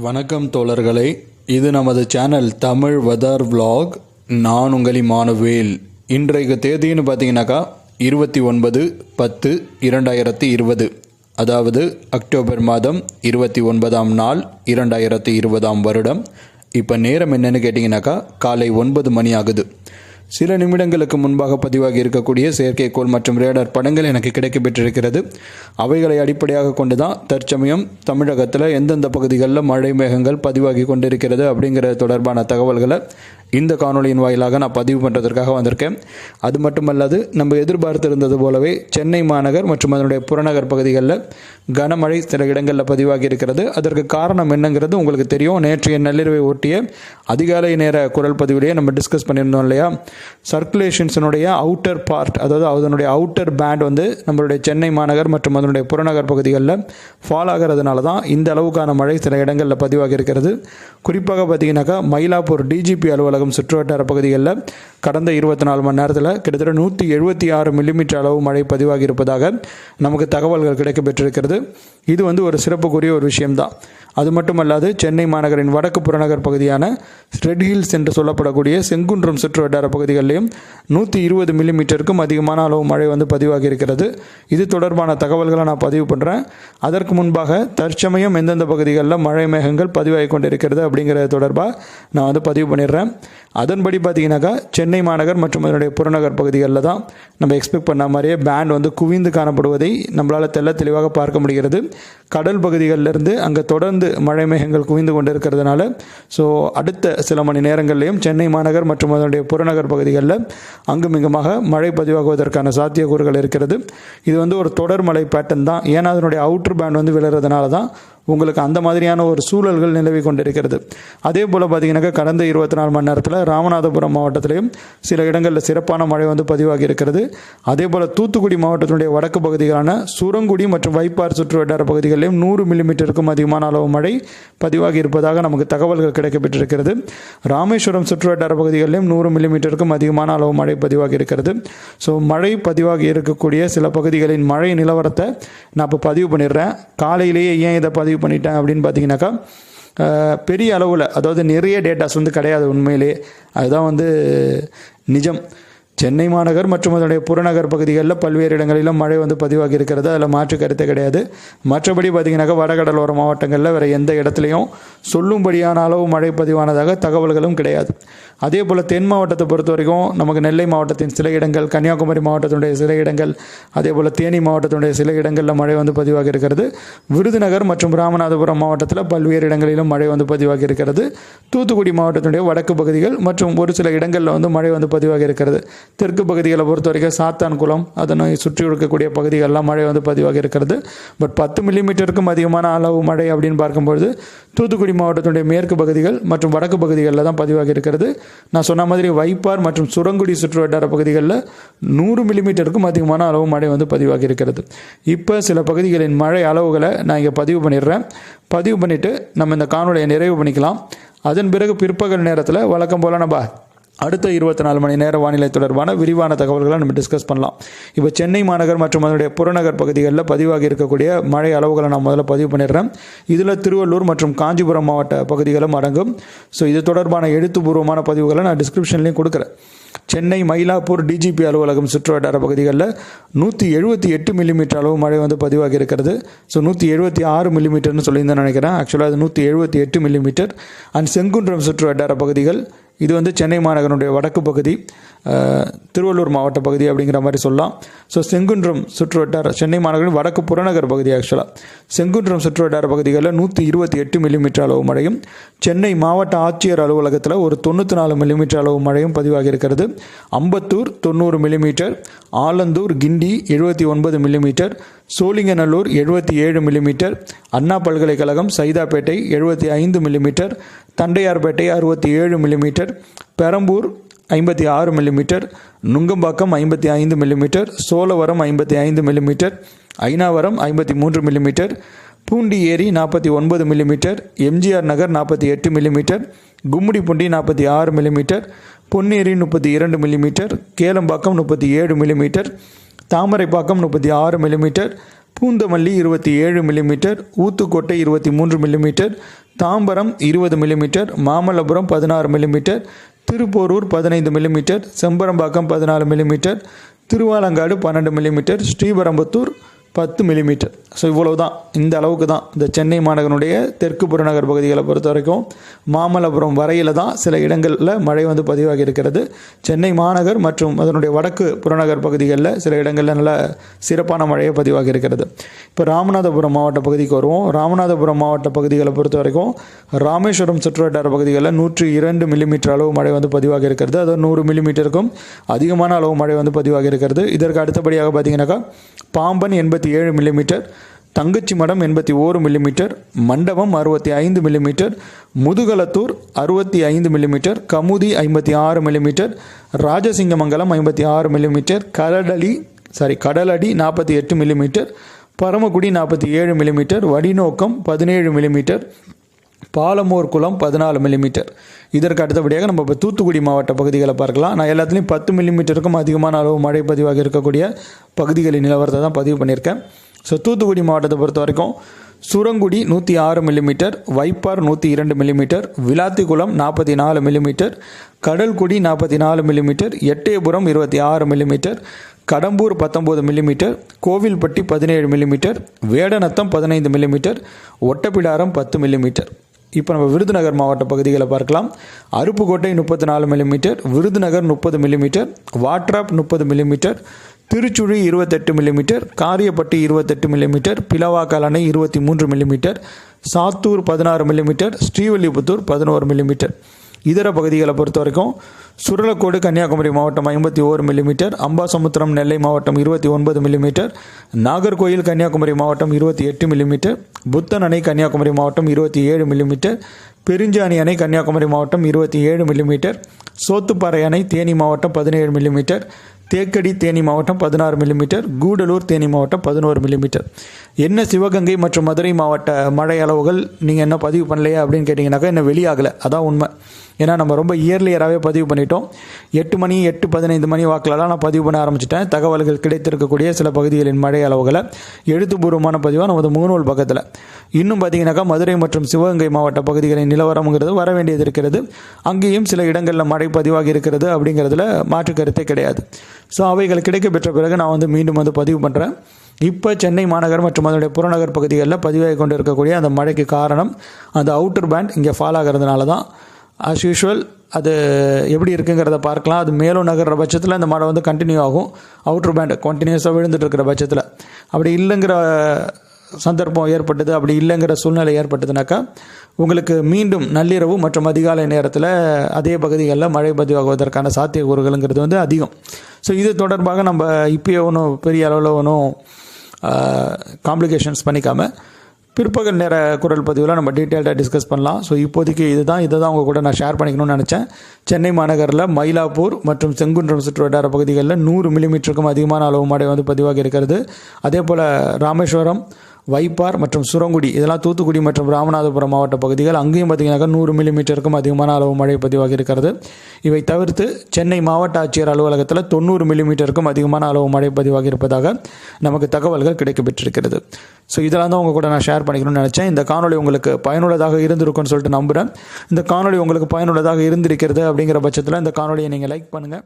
வணக்கம் தோழர்களே இது நமது சேனல் தமிழ் வெதர் விலாக் நான் உங்களி மானுவேல் இன்றைக்கு தேதின்னு பார்த்தீங்கன்னாக்கா இருபத்தி ஒன்பது பத்து இரண்டாயிரத்தி இருபது. அதாவது அக்டோபர் மாதம் இருபத்தி ஒன்பதாம் நாள் இரண்டாயிரத்தி இருபதாம் வருடம். இப்போ நேரம் என்னென்னு கேட்டிங்கனாக்கா காலை ஒன்பது மணி ஆகுது. சில நிமிடங்களுக்கு முன்பாக பதிவாகி இருக்கக்கூடிய செயற்கைக்கோள் மற்றும் ரேடார் படங்கள் எனக்கு கிடைக்கப்பெற்றிருக்கிறது. அவைகளை அடிப்படையாக கொண்டு தான் தற்சமயம் தமிழகத்தில் எந்தெந்த பகுதிகளில் மழை மேகங்கள் பதிவாகி கொண்டிருக்கிறது அப்படிங்கிற தொடர்பான தகவல்களை இந்த காணொளியின் வாயிலாக நான் பதிவு பண்ணுறதற்காக வந்திருக்கேன். அது மட்டுமல்லாது நம்ம எதிர்பார்த்திருந்தது போலவே சென்னை மாநகர் மற்றும் அதனுடைய புறநகர் பகுதிகளில் கனமழை சில இடங்களில் பதிவாகி இருக்கிறது. அதற்கு காரணம் என்னங்கிறது உங்களுக்கு தெரியும். நேற்றைய நள்ளிரவை ஒட்டிய அதிகாலை நேர குரல் பதிவிலேயே நம்ம டிஸ்கஸ் பண்ணியிருந்தோம் இல்லையா? சர்க்குலேஷன்ஸினுடைய அவுட்டர் பார்ட் அதாவது அதனுடைய அவுட்டர் பேண்ட் வந்து நம்மளுடைய சென்னை மாநகர் மற்றும் அதனுடைய புறநகர் பகுதிகளில் ஃபால் ஆகிறதுனால தான் இந்த அளவுக்கான மழை சில இடங்களில் பதிவாகி இருக்கிறது. குறிப்பாக பார்த்தீங்கன்னாக்கா மயிலாப்பூர் டிஜிபி அலுவலகம் சுற்றுவட்டார பகுதிகளில் கடந்த இருபத்தி நாலு மணி நேரத்தில் கிட்டத்தட்ட நூற்றி எழுபத்தி ஆறு மில்லிமீட்டர் அளவு மழை பதிவாகி இருப்பதாக நமக்கு தகவல்கள் கிடைக்கப்பெற்றிருக்கிறது. இது வந்து ஒரு சிறப்புக்குரிய ஒரு விஷயம்தான். அது மட்டுமல்லாது சென்னை மாநகரின் வடக்கு புறநகர் பகுதியான ரெட் ஹில்ஸ் என்று சொல்லப்படக்கூடிய செங்குன்றம் சுற்றுவட்டார பகுதிகளிலும் நூற்றி இருபது மில்லிமீட்டருக்கும் அதிகமான அளவு மழை வந்து பதிவாகி இருக்கிறது இது தொடர்பான தகவல்களை நான் பதிவு பண்ணுறேன் அதற்கு முன்பாக தற்சமயம் எந்தெந்த பகுதிகளில் மழை மேகங்கள் பதிவாகி கொண்டிருக்கிறது அப்படிங்கிறது தொடர்பாக நான் வந்து பதிவு பண்ணிடுறேன். அதன்படி பார்த்தீங்கன்னாக்கா சென்னை மாநகர் மற்றும் அதனுடைய புறநகர் பகுதிகளில் தான் நம்ம எக்ஸ்பெக்ட் பண்ண மாதிரியே பேண்ட் வந்து குவிந்து காணப்படுவதை நம்மளால் தெள்ள தெளிவாக பார்க்க முடிகிறது. கடல் பகுதிகளிலிருந்து அங்கே தொடர்ந்து மழை மேகங்கள் குவிந்து கொண்டிருக்கிறதுனால ஸோ அடுத்த சில மணி நேரங்கள்லையும் சென்னை மாநகர் மற்றும் அதனுடைய புறநகர் பகுதிகளில் அங்குமிங்குமாக மழை பதிவாகுவதற்கான சாத்தியக்கூறுகள் இருக்கிறது. இது வந்து ஒரு தொடர் மழை பேட்டர்ன் தான். ஏன்னா அதனுடைய அவுட்ரு பேண்ட் வந்து விழுறதுனால தான் உங்களுக்கு அந்த மாதிரியான ஒரு சூழல்கள் நிலவி கொண்டிருக்கிறது. அதே போல் பார்த்தீங்கன்னாக்கா கடந்த இருபத்தி நாலு மணி நேரத்தில் ராமநாதபுரம் மாவட்டத்திலையும் சில இடங்களில் சிறப்பான மழை வந்து பதிவாகி இருக்கிறது. அதே போல் தூத்துக்குடி மாவட்டத்தினுடைய வடக்கு பகுதிகளான சூரங்குடி மற்றும் வைப்பார் சுற்று வட்டார பகுதிகளிலும் நூறு மில்லிமீட்டருக்கும் அதிகமான அளவு மழை பதிவாகி இருப்பதாக நமக்கு தகவல்கள் கிடைக்கப்பெற்றிருக்கிறது. ராமேஸ்வரம் சுற்று வட்டார பகுதிகளிலும் நூறு மில்லிமீட்டருக்கும் அதிகமான அளவு மழை பதிவாகி இருக்கிறது. ஸோ மழை பதிவாகி இருக்கக்கூடிய சில பகுதிகளின் மழை நிலவரத்தை நான் இப்போ பதிவு பண்ணிடுறேன். காலையிலேயே ஏன் இதை பதிவு பண்ணிட்டேன் அப்படின்னு பார்த்தீங்கன்னாக்கா பெரிய அளவில் அதாவது நிறைய டேட்டாஸ் வந்து கிடையாது உண்மையிலே. அதுதான் வந்து நிஜம். சென்னை மாநகர் மற்றும் அதனுடைய புறநகர் பகுதிகளில் பல்வேறு இடங்களிலும் மழை வந்து பதிவாகி இருக்கிறது. அதில் மாற்று கருத்தே கிடையாது. மற்றபடி பார்த்தீங்கன்னாக்கா வடகடலோர மாவட்டங்களில் வேறு எந்த இடத்துலையும் சொல்லும்படியான அளவு மழை பதிவானதாக தகவல்களும் கிடையாது. அதே போல் தென் மாவட்டத்தை பொறுத்த வரைக்கும் நமக்கு நெல்லை மாவட்டத்தின் சில இடங்கள் கன்னியாகுமரி மாவட்டத்தினுடைய சில இடங்கள் அதே போல் தேனி மாவட்டத்தினுடைய சில இடங்களில் மழை வந்து பதிவாகி இருக்கிறது. விருதுநகர் மற்றும் ராமநாதபுரம் மாவட்டத்தில் பல்வேறு இடங்களிலும் மழை வந்து பதிவாகி இருக்கிறது. தூத்துக்குடி மாவட்டத்தினுடைய வடக்கு பகுதிகள் மற்றும் ஒரு சில இடங்களில் வந்து மழை வந்து பதிவாகி இருக்கிறது. தெற்கு பகுதிகளை பொறுத்த வரைக்கும் சாத்தான்குளம் அதனை சுற்றி இருக்கக்கூடிய பகுதிகளெலாம் மழை வந்து பதிவாக இருக்கிறது. பட் பத்து மில்லிமீட்டருக்கும் அதிகமான அளவு மழை அப்படின்னு பார்க்கும்பொழுது தூத்துக்குடி மாவட்டத்தினுடைய மேற்கு பகுதிகள் மற்றும் வடக்கு பகுதிகளில் தான் பதிவாகி இருக்கிறது. நான் சொன்ன மாதிரி வைப்பார் மற்றும் சுரங்குடி சுற்று வட்டார பகுதிகளில் நூறு மில்லிமீட்டருக்கும் அதிகமான அளவு மழை வந்து பதிவாக இருக்கிறது. இப்போ சில பகுதிகளின் மழை அளவுகளை நான் இங்கே பதிவு பண்ணிடுறேன். பதிவு பண்ணிவிட்டு நம்ம இந்த காணொலியை நிறைவு பண்ணிக்கலாம். அதன் பிறகு பிற்பகல் நேரத்தில் வழக்கம் போல் நம்ம அடுத்த இருபத்தி நாலு மணி நேர வானிலை தொடர்பான விரிவான தகவல்களை நம்ம டிஸ்கஸ் பண்ணலாம். இப்போ சென்னை மாநகர் மற்றும் அதனுடைய புறநகர் பகுதிகளில் பதிவாகி இருக்கக்கூடிய மழை அளவுகளை நான் முதல்ல பதிவு பண்ணிடுறேன். இதில் திருவள்ளூர் மற்றும் காஞ்சிபுரம் மாவட்ட பகுதிகளும் அடங்கும். ஸோ இது தொடர்பான எழுத்துப்பூர்வமான பதிவுகளை நான் டிஸ்கிரிப்ஷன்லேயும் கொடுக்குறேன். சென்னை மயிலாப்பூர் டிஜிபி அலுவலகம் சுற்றுவட்டார பகுதிகளில் நூற்றி எழுபத்தி எட்டு மில்லிமீட்டர் அளவு மழை வந்து பதிவாகி இருக்கிறது. ஸோ நூற்றி எழுபத்தி ஆறு மில்லிமீட்டர்னு சொல்லியிருந்தேன் நினைக்கிறேன். ஆக்சுவலாக அது நூற்றி எழுபத்தி எட்டு மில்லிமீட்டர் அண்ட் செங்குன்றம் சுற்றுவட்டார பகுதிகள் இது வந்து சென்னை மாநகரனுடைய வடக்கு பகுதி திருவள்ளூர் மாவட்ட பகுதி அப்படிங்கிற மாதிரி சொல்லலாம். ஸோ செங்குன்றம் சுற்றுவட்டார சென்னை மாநகரின் வடக்கு புறநகர் பகுதி ஆக்சுவலாக செங்குன்றம் சுற்றுவட்டார பகுதிகளில் நூற்றி இருபத்தி எட்டு மில்லிமீட்டர் அளவு மழையும் சென்னை மாவட்ட ஆட்சியர் அலுவலகத்தில் ஒரு தொண்ணூற்றி நாலு மில்லிமீட்டர் அளவு மழையும் பதிவாகி இருக்கிறது. அம்பத்தூர் தொண்ணூறு மில்லிமீட்டர் ஆலந்தூர் கிண்டி எழுபத்தி ஒன்பது மில்லிமீட்டர் சோழிங்கநல்லூர் எழுபத்தி ஏழு மில்லிமீட்டர் அண்ணா பல்கலைக்கழகம் சைதாப்பேட்டை எழுபத்தி ஐந்து மில்லிமீட்டர் தண்டையார்பேட்டை அறுபத்தி ஏழு மில்லிமீட்டர் பெரம்பூர் ஐம்பத்தி ஆறு மில்லிமீட்டர் நுங்கம்பாக்கம் ஐம்பத்தி ஐந்து மில்லிமீட்டர் சோழவரம் ஐம்பத்தி ஐந்து மில்லிமீட்டர் ஐநாவரம் ஐம்பத்தி மூன்று மில்லிமீட்டர் பூண்டி ஏரி நாற்பத்தி ஒன்பது மில்லிமீட்டர் எம்ஜிஆர் நகர் நாற்பத்தி எட்டு மில்லிமீட்டர் கும்மிடிப்பூண்டி நாற்பத்தி ஆறு மில்லிமீட்டர் பொன்னேரி முப்பத்தி இரண்டு மில்லிமீட்டர் கேளம்பாக்கம் முப்பத்தி ஏழு மில்லிமீட்டர் தாமரைப்பாக்கம் முப்பத்தி ஆறு மில்லிமீட்டர் பூந்தமல்லி இருபத்தி ஏழு மில்லிமீட்டர் ஊத்துக்கோட்டை இருபத்தி மூன்று மில்லிமீட்டர் தாம்பரம் இருபது மில்லிமீட்டர் மாமல்லபுரம் பதினாறு மில்லிமீட்டர் திருப்போரூர் பதினைந்து மில்லிமீட்டர் செம்பரம்பாக்கம் பதினாலு மில்லிமீட்டர் திருவாலங்காடு பன்னெண்டு மில்லிமீட்டர் ஸ்ரீபெரும்புத்தூர் பத்து மில்லிமீட்டர் ஸோ இவ்வளவு தான் இந்த அளவுக்கு தான். இந்த சென்னை மாநகரனுடைய தெற்கு புறநகர் பகுதிகளை பொறுத்த வரைக்கும் மாமல்லபுரம் வரையில் தான் சில இடங்களில் மழை வந்து பதிவாகி இருக்கிறது. சென்னை மாநகர் மற்றும் அதனுடைய வடக்கு புறநகர் பகுதிகளில் சில இடங்களில் நல்ல சிறப்பான மழையை பதிவாகி இருக்கிறது. இப்போ ராமநாதபுரம் மாவட்ட பகுதிக்கு வருவோம். ராமநாதபுரம் மாவட்ட பகுதிகளை பொறுத்த வரைக்கும் ராமேஸ்வரம் சுற்றுவட்டார பகுதிகளில் நூற்றி இரண்டு மில்லிமீட்டர் அளவு மழை வந்து பதிவாகி இருக்கிறது. அது நூறு மில்லிமீட்டருக்கும் அதிகமான அளவு மழை வந்து பதிவாகி இருக்கிறது. இதற்கு அடுத்தபடியாக பார்த்தீங்கன்னாக்கா பாம்பன் எண்பத்தி ஏழு மில்லிமீட்டர் தங்கச்சி மடம் எண்பத்தி ஓரு மில்லிமீட்டர் மண்டபம் அறுபத்தி ஐந்து மில்லிமீட்டர் முதுகலத்தூர் அறுபத்தி ஐந்து மில்லிமீட்டர் கமுதி ஐம்பத்தி ஆறு மில்லிமீட்டர் ராஜசிங்கமங்கலம் ஐம்பத்தி ஆறு மில்லிமீட்டர் கடலடி சாரி கடலடி நாற்பத்தி எட்டு மில்லிமீட்டர் பரமக்குடி நாற்பத்தி ஏழு மில்லிமீட்டர் வடிநோக்கம் பதினேழு மில்லிமீட்டர் பாலமூர் குளம் பதினாலு மில்லிமீட்டர் இதற்கு அடுத்தபடியாக நம்ம இப்போ தூத்துக்குடி மாவட்ட பகுதிகளை பார்க்கலாம். நான் எல்லாத்துலேயும் பத்து மில்லிமீட்டருக்கும் அதிகமான அளவு மழை பதிவாக இருக்கக்கூடிய பகுதிகளின் நிலவரத்தை தான் பதிவு பண்ணியிருக்கேன். ஸோ தூத்துக்குடி மாவட்டத்தை பொறுத்த வரைக்கும் சுரங்குடி நூற்றி ஆறு மில்லிமீட்டர் வைப்பார் நூற்றி இரண்டு மில்லிமீட்டர் விளாத்திக்குளம் நாற்பத்தி நாலு மில்லிமீட்டர் கடல்குடி நாற்பத்தி நாலு மில்லிமீட்டர் எட்டயபுரம் இருபத்தி ஆறு மில்லிமீட்டர் கடம்பூர் பத்தொம்போது மில்லிமீட்டர் கோவில்பட்டி பதினேழு மில்லிமீட்டர் வேடநத்தம் பதினைந்து மில்லிமீட்டர் ஒட்டப்பிடாரம் பத்து மில்லிமீட்டர் இப்போ நம்ம விருதுநகர் மாவட்ட பகுதிகளை பார்க்கலாம். அருப்புக்கோட்டை முப்பத்தி நாலு மில்லிமீட்டர் விருதுநகர் முப்பது மில்லிமீட்டர் வாட்ராப் முப்பது மில்லிமீட்டர் திருச்சுழி இருபத்தெட்டு மில்லிமீட்டர் காரியப்பட்டி இருபத்தெட்டு மில்லிமீட்டர் பிளவாக்கால் அணை இருபத்தி மூன்று மில்லிமீட்டர் சாத்தூர் பதினாறு மில்லிமீட்டர் ஸ்ரீவில்லிபுத்தூர் பதினோரு மில்லிமீட்டர் இதர பகுதிகளை பொறுத்த வரைக்கும் சுருளக்கோடு கன்னியாகுமரி மாவட்டம் ஐம்பத்தி ஓரு மில்லிமீட்டர் அம்பாசமுத்திரம் நெல்லை மாவட்டம் இருபத்தி ஒன்பது மில்லிமீட்டர் நாகர்கோயில் கன்னியாகுமரி மாவட்டம் இருபத்தி எட்டு மில்லிமீட்டர் புத்தன் அணை கன்னியாகுமரி மாவட்டம் இருபத்தி ஏழு மில்லிமீட்டர் பெருஞ்சாணி அணை கன்னியாகுமரி மாவட்டம் இருபத்தி ஏழு மில்லிமீட்டர் சோத்துப்பாறை அணை தேனி மாவட்டம் பதினேழு மில்லிமீட்டர் தேக்கடி தேனி மாவட்டம் பதினாறு மில்லிமீட்டர் கூடலூர் தேனி மாவட்டம் பதினோரு மில்லிமீட்டர் என்ன சிவகங்கை மற்றும் மதுரை மாவட்ட மழை அளவுகள் நீங்கள் என்ன பதிவு பண்ணலையா அப்படின்னு கேட்டிங்கனாக்கா என்ன வெளியாகலை. அதான் உண்மை. ஏன்னா நம்ம ரொம்ப இயர்லியராகவே பதிவு பண்ணிட்டோம். எட்டு மணி எட்டு பதினைந்து மணி வாக்கிலலாம் நான் பதிவு பண்ண ஆரம்பிச்சிட்டேன். தகவல்கள் கிடைத்திருக்கக்கூடிய சில பகுதிகளின் மழை அளவுகளை எழுத்துப்பூர்வமான பதிவாக நமது முகநூல் பக்கத்தில். இன்னும் பார்த்தீங்கன்னாக்கா மதுரை மற்றும் சிவகங்கை மாவட்ட பகுதிகளின் நிலவரம்ங்கிறது வர வேண்டியது இருக்கிறது. அங்கேயும் சில இடங்களில் மழை பதிவாகி இருக்கிறது அப்படிங்கிறதுல மாற்று கருத்தே கிடையாது. ஸோ அவைகள் கிடைக்க பெற்ற பிறகு நான் வந்து மீண்டும் வந்து பதிவு பண்ணுறேன் இப்போ சென்னை மாநகர் மற்றும் அதனுடைய புறநகர் பகுதிகளில் பதிவாகி கொண்டு இருக்கக்கூடிய அந்த மழைக்கு காரணம் அந்த அவுட்டர் பேண்ட் இங்கே ஃபால் ஆகிறதுனால தான் ஆஸ் யூஷுவல் அது எப்படி இருக்குங்கிறத பார்க்கலாம். அது மேலும் நகர்ற பட்சத்தில் இந்த மழை வந்து கண்டினியூ ஆகும். அவுட்டர் பேண்ட் கண்டினியூஸாக விழுந்துட்டு இருக்கிற பட்சத்தில். அப்படி இல்லைங்கிற சந்தர்ப்பம் ஏற்பட்டது. அப்படி இல்லைங்கிற சூழ்நிலை ஏற்பட்டதுனாக்கா உங்களுக்கு மீண்டும் நள்ளிரவு மற்றும் அதிகாலை நேரத்தில் அதே பகுதிகளில் மழை பதிவாகுவதற்கான சாத்தியக்கூறுகள்ங்கிறது வந்து அதிகம். ஸோ இது தொடர்பாக நம்ம இப்போயே ஒன்றும் பெரிய அளவில் ஒன்றும் காம்ப்ளிகேஷன்ஸ் பண்ணிக்காமல் பிற்பகல் நேர குரல் பதிவில் நம்ம டீட்டெயில்டாக டிஸ்கஸ் பண்ணலாம். ஸோ இப்போதைக்கு இதுதான் இதை தான் உங்கள் கூட நான் ஷேர் பண்ணிக்கணும்னு நினச்சேன். சென்னை மாநகரில் மயிலாப்பூர் மற்றும் செங்குன்றம் சுற்றுவட்டார பகுதிகளில் நூறு மில்லிமீட்டருக்கும் அதிகமான அளவு மழை வந்து பதிவாகி இருக்கிறது. அதே போல் ராமேஸ்வரம் வைப்பார் மற்றும் சுரங்குடி இதெல்லாம் தூத்துக்குடி மற்றும் ராமநாதபுரம் மாவட்ட பகுதிகள். அங்கேயும் பார்த்திங்கனாக்கா நூறு மில்லிமீட்டருக்கும் அதிகமான அளவு மழை பதிவாகி இருக்கிறது. இவை தவிர்த்து சென்னை மாவட்ட ஆட்சியர் அலுவலகத்தில் தொண்ணூறு மில்லிமீட்டருக்கும் அதிகமான அளவு மழை பதிவாகி இருப்பதாக நமக்கு தகவல்கள் கிடைக்கப்பெற்றிருக்கிறது. ஸோ இதெல்லாம் தான் உங்கள் கூட நான் ஷேர் பண்ணிக்கணும்னு நினச்சேன். இந்த காணொலி உங்களுக்கு பயனுள்ளதாக இருந்திருக்கும்னு சொல்லிட்டு நம்புகிறேன் இந்த காணொலி உங்களுக்கு பயனுள்ளதாக இருந்திருக்கிறது அப்படிங்கிற பட்சத்தில் இந்த காணொலியை நீங்கள் லைக் பண்ணுங்கள்